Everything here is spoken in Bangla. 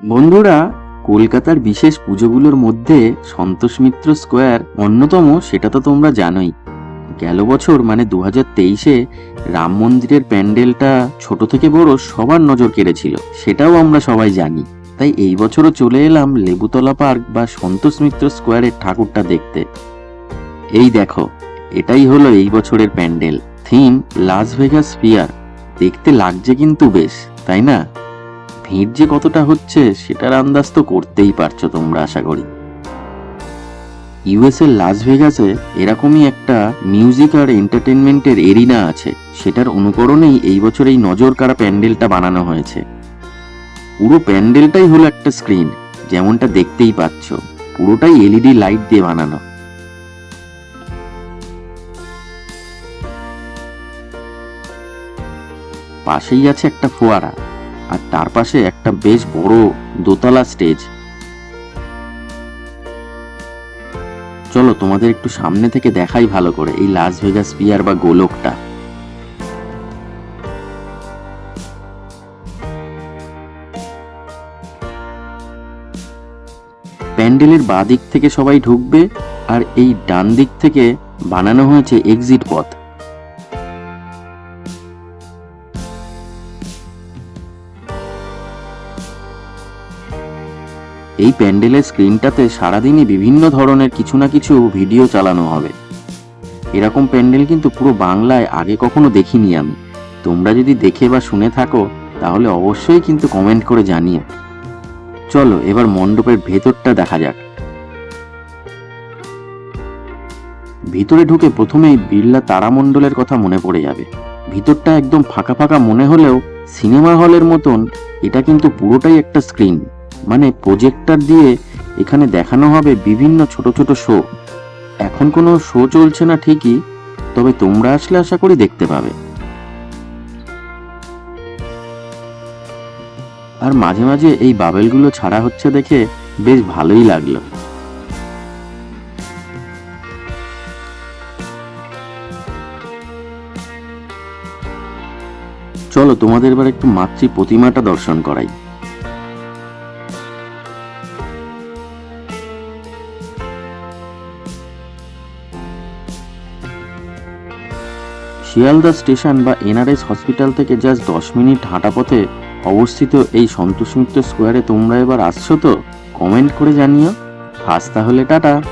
বন্ধুরা, কলকাতার বিশেষ পুজোগুলোর মধ্যে সন্তোষ মিত্র স্কোয়ার অন্যতম, সেটা তো তোমরা জানোই। গেল বছর মানে দু হাজার তেইশে, রাম মন্দিরের প্যান্ডেলটা ছোট থেকে বড় সবার নজর কেড়েছিল, সেটাও আমরা সবাই জানি। তাই এই বছরও চলে এলাম লেবুতলা পার্ক বা সন্তোষ মিত্র স্কোয়ারের ঠাকুরটা দেখতে। এই দেখো, এটাই হলো এই বছরের pandal. Theme, Las Vegas fear. দেখতে লাগছে কিন্তু বেশ, তাই না? ভিড় যে কতটা হচ্ছে, সেটার আন্দাজ তো করতেই পারছ তোমরা, আশা করি। ইউএস এর লাস ভেগাসে এরকমই একটা মিউজিক আর এন্টারটেনমেন্টের এরিনা আছে। সেটার অনুকরণেই এই বছর এই নজর কাড়া প্যান্ডেলটা বানানো হয়েছে। পুরো প্যান্ডেলটাই হলো একটা স্ক্রিন যেমনটা দেখতেই পাচ্ছ। পুরোটাই এলইডি লাইট দিয়ে বানানো। পাশেই আছে একটা ফোয়ারা। আর তার পাশে একটা বেশ বড় দোতলা স্টেজ। চলো তোমাদের একটু সামনে থেকে দেখাই ভালো করে এই লাস ভেগাস পিয়ার বা গোলকটা। প্যান্ডেলের বাঁ দিক থেকে সবাই ঢুকবে আর এই ডান দিক থেকে বানানো হয়েছে এক্সিট পথ। এই প্যান্ডেলের স্ক্রিনটাতে সারাদিনই বিভিন্ন ধরনের কিছু না কিছু ভিডিও চালানো হবে। এরকম প্যান্ডেল কিন্তু পুরো বাংলায় আগে কখনো দেখিনি আমি। তোমরা যদি দেখে বা শুনে থাকো, তাহলে অবশ্যই কিন্তু কমেন্ট করে জানিও। চলো, এবার মণ্ডপের ভেতরটা দেখা যাক। ভিতরে ঢুকে প্রথমেই বিড়লা তারামণ্ডলের কথা মনে পড়ে যাবে। ভিতরটা একদম ফাঁকা ফাঁকা মনে হলেও সিনেমা হলের মতন, এটা কিন্তু পুরোটাই একটা স্ক্রিন। মানে প্রজেক্টর দিয়ে এখানে দেখানো হবে বিভিন্ন ছোট ছোট শো এখন কোনো শো চলছে না ঠিকই, তবে তোমরা আসলে আশা করি দেখতে পাবে। আর মাঝে মাঝে এই বাবেলগুলো ছাড়া হচ্ছে দেখে বেশ ভালোই লাগল। চলো তোমাদের এবার একটু মাতৃ প্রতিমাটা দর্শন করাই। শিয়ালদা স্টেশন বা এনআরএস হসপিটাল থেকে জাস্ট দশ মিনিট হাঁটা পথে অবস্থিত এই সন্তোষ মিত্র স্কোয়ারে তোমরা এবার আসছো তো? কমেন্ট করে জানিও। আজ তাহলে টাটা।